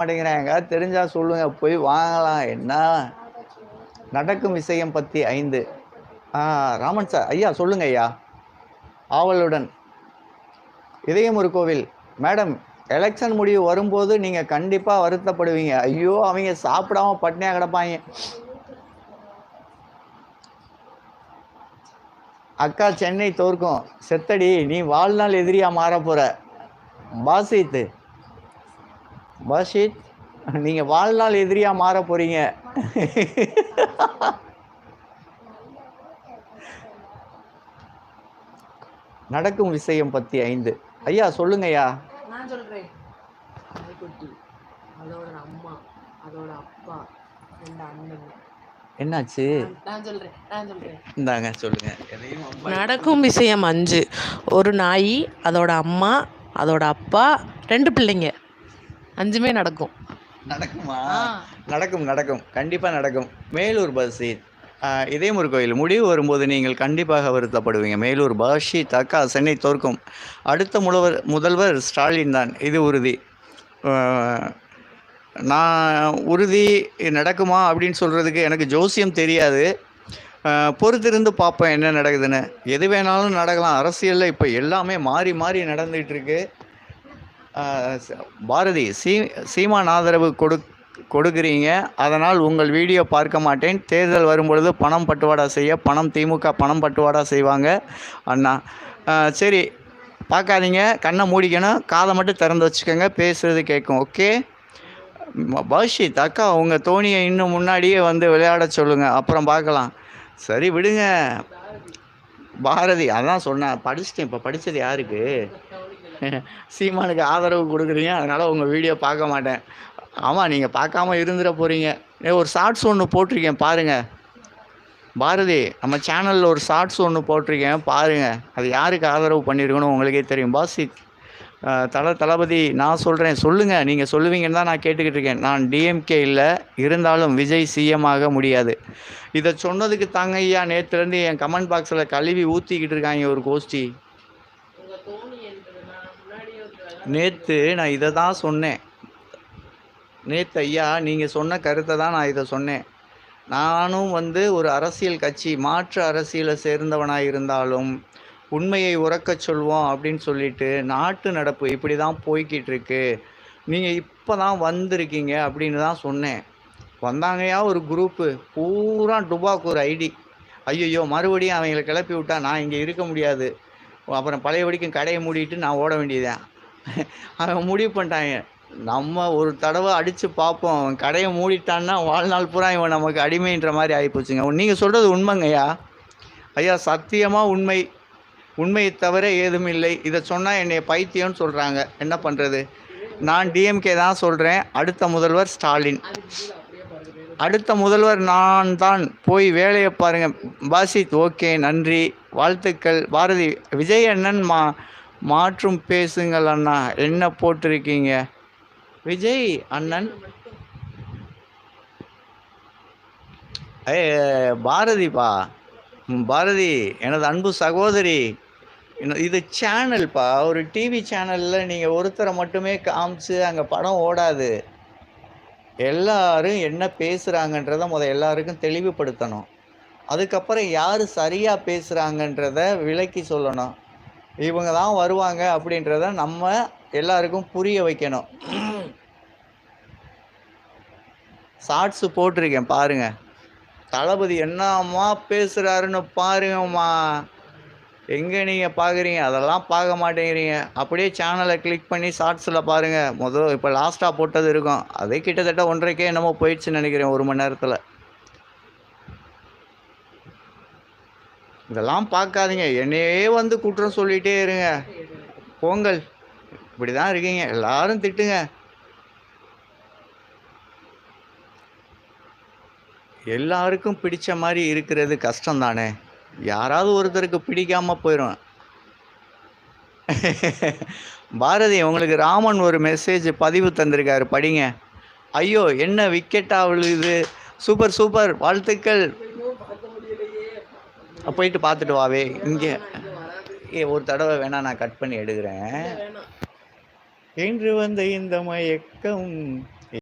மாட்டேங்கிறாங்க. தெரிஞ்சா சொல்லுங்க போய் வாங்கலாம். என்ன? நடக்கும் விஷயம் பற்றி ஐந்து. ராமன் சார் ஐயா சொல்லுங்க ஐயா. ஆவலுடன். இதயம் ஒரு கோவில். மேடம் எலெக்ஷன் முடிவு வரும்போது நீங்கள் கண்டிப்பாக வருத்தப்படுவீங்க. ஐயோ அவங்க சாப்பிடாம பட்னியாக கிடப்பாங்க. அக்கா சென்னை தோற்கும். செத்தடி நீ வாழ்நாள் எதிரியா மாற போற. பாசித்து பாஷித் நீங்க வாழ்நாள் எதிரியா மாற போறீங்க. நடக்கும் விஷயம் பத்தி ஐந்து. ஐயா சொல்லுங்க ஐயா நான் சொல்றேன். நாய்க்குட்டி அதோட அம்மா அதோட அப்பா ரெண்டு அண்ணன். என்னாச்சு? நான் நான் சொல்றேன் நான் சொல்றேன். இந்தாங்க சொல்லுங்க. நடக்கும் விஷயம் அஞ்சு. ஒரு நாய் அதோட அம்மா அதோட அப்பா ரெண்டு பிள்ளைங்க. அஞ்சுமே நடக்கும். நடக்குமா? நடக்கும் நடக்கும். கண்டிப்பாக நடக்கும். மேலூர் பஸ்ஸில் இதே ஒரு கோயில். முடிவு வரும்போது நீங்கள் கண்டிப்பாக வருத்தப்படுவீங்க. மேலூர் பாஷி தக்கா சென்னை தோற்கும். அடுத்த முதல்வர் முதல்வர் ஸ்டாலின் தான். இது உறுதி. நான் உறுதி நடக்குமா அப்படின்னு சொல்கிறதுக்கு எனக்கு ஜோசியம் தெரியாது. பொறுத்திருந்து பார்ப்போம் என்ன நடக்குதுன்னு. எது வேணாலும் நடக்கலாம். அரசியலில் இப்போ எல்லாமே மாறி மாறி ச- பாரதி சீ சீமான் ஆதரவு கொடு கொடுக்குறீங்க. அதனால் உங்கள் வீடியோ பார்க்க மாட்டேன். தேர்தல் வரும்பொழுது பணம் பட்டுவாடா செய்ய பணம் திமுக பணம் பட்டுவாடா செய்வாங்க. அண்ணா சரி பார்க்காதீங்க. கண்ணை மூடிக்கணும். காதை மட்டும் திறந்து வச்சுக்கோங்க. பேசுகிறது கேட்கும். ஓகே? பாஷித் அக்கா உங்கள் தோனியை இன்னும் முன்னாடியே வந்து விளையாட சொல்லுங்கள் அப்புறம் பார்க்கலாம். சரி விடுங்க. பாரதி அதான் சொன்னேன். படிச்சிட்டேன். இப்போ படித்தது யாருக்கு? சீமானுக்கு ஆதரவு கொடுக்குறீங்க அதனால் உங்கள் வீடியோ பார்க்க மாட்டேன். ஆமாம் நீங்கள் பார்க்காம இருந்துட போகிறீங்க ஏ ஒரு ஷார்ட்ஸ் ஒன்று போட்டிருக்கேன் பாருங்கள் பாரதி நம்ம சேனலில் ஒரு ஷார்ட்ஸ் ஒன்று போட்டிருக்கேன் பாருங்கள் அது யாருக்கு ஆதரவு பண்ணியிருக்கணும் உங்களுக்கே தெரியும். பாசி தல தளபதி நான் சொல்கிறேன் சொல்லுங்கள் நீங்கள் சொல்லுவீங்கன்னு தான் நான் கேட்டுக்கிட்டு இருக்கேன். நான் டிஎம்கே இல்லை இருந்தாலும் விஜய் சிஎம் ஆக முடியாது. இதை சொன்னதுக்கு தாங்க ஐயா நேற்றுலேருந்து என் கமெண்ட் பாக்ஸில் கழுவி ஊற்றிக்கிட்டு இருக்காங்க ஒரு கோஷ்டி. நேற்று நான் இதை தான் சொன்னேன். நேற்று ஐயா நீங்கள் சொன்ன கருத்தை தான் நான் இதை சொன்னேன். நானும் வந்து ஒரு அரசியல் கட்சி மாற்று அரசியலை சேர்ந்தவனாக இருந்தாலும் உண்மையை உறக்கச் சொல்வோம் அப்படின்னு சொல்லிட்டு நாட்டு நடப்பு இப்படி தான் போய்கிட்டு இருக்கு நீங்கள் இப்போ தான் வந்திருக்கீங்க அப்படின்னு தான் சொன்னேன். வந்தாங்கயா ஒரு குரூப்பு பூரா டுபாக்கு ஒரு ஐடி. ஐயையோ மறுபடியும் அவங்களை கிளப்பி விட்டா நான் இங்கே இருக்க முடியாது. அப்புறம் பழையபடிக்கும் கடையை மூடிட்டு நான் ஓட வேண்டியதுதான். அவன் முடிவு பண்ணிட்டாங்க. நம்ம ஒரு தடவை அடித்து பார்ப்போம். அவன் கடையை மூடிட்டான்னா வாழ்நாள் பூரா இவன் நமக்கு அடிமைன்ற மாதிரி ஆகிப்போச்சுங்க நீங்கள் சொல்கிறது உண்மைங்கய்யா ஐயா. சத்தியமாக உண்மை. உண்மையை தவிர ஏதும் இல்லை. இதை சொன்னால் என்னை பைத்தியம்னு சொல்கிறாங்க என்ன பண்ணுறது நான் டிஎம்கே தான் சொல்கிறேன் அடுத்த முதல்வர் ஸ்டாலின். அடுத்த முதல்வர் நான் தான். போய் வேலையை பாருங்கள் பாசித் ஓகே நன்றி. வாழ்த்துக்கள். பாரதி விஜய் அண்ணன் மா மாற்றும் பேசுங்கள் அண்ணா. என்ன போட்டிருக்கீங்க? விஜய் அண்ணன். ஏ பாரதிப்பா. பாரதி எனது அன்பு சகோதரி. இது சேனல்ப்பா. ஒரு டிவி சேனலில் நீங்கள் ஒருத்தரை மட்டுமே காமிச்சு அங்கே படம் ஓடாது. எல்லாரும் என்ன பேசுகிறாங்கன்றத முத எல்லாருக்கும் தெளிவுபடுத்தணும். அதுக்கப்புறம் யார் சரியாக பேசுகிறாங்கன்றத விளக்கி சொல்லணும். இவங்க தான் வருவாங்க அப்படின்றத நம்ம எல்லாருக்கும் புரிய வைக்கணும். ஷார்ட்ஸு போட்டிருக்கேன் பாருங்க. தளபதி என்னம்மா பேசுகிறாருன்னு பாருங்கம்மா. எங்கே நீங்கள் பார்க்குறீங்க அதெல்லாம் பார்க்க மாட்டேங்கிறீங்க. அப்படியே சேனலை கிளிக் பண்ணி ஷார்ட்ஸில் பாருங்கள் முதல் இப்போ லாஸ்ட்டாக போட்டது இருக்கும். அதே கிட்டத்தட்ட ஒன்றரைக்கே என்னமோ போயிடுச்சுன்னு நினைக்கிறேன் ஒரு மணி நேரத்தில். இதெல்லாம் பார்க்காதீங்க. என்னையே வந்து குற்றம் சொல்லிகிட்டே இருங்க. பொங்கல் இப்படி தான் இருக்கீங்க. எல்லாரும் திட்டுங்க. எல்லாருக்கும் பிடிச்ச மாதிரி இருக்கிறது கஷ்டம் தானே யாராவது ஒருத்தருக்கு பிடிக்காமல் போயிடும் பாரதி உங்களுக்கு ராமன் ஒரு மெசேஜ் பதிவு தந்திருக்காரு. படிங்க. ஐயோ என்ன விக்கெட்டாக விழுகுது சூப்பர் சூப்பர் வாழ்த்துக்கள். போயிட்டு பார்த்துட்டு வாவே இங்கே. ஏ ஒரு தடவை வேணா நான் கட் பண்ணி எடுக்கிறேன். என்று வந்த இந்த மயக்கம்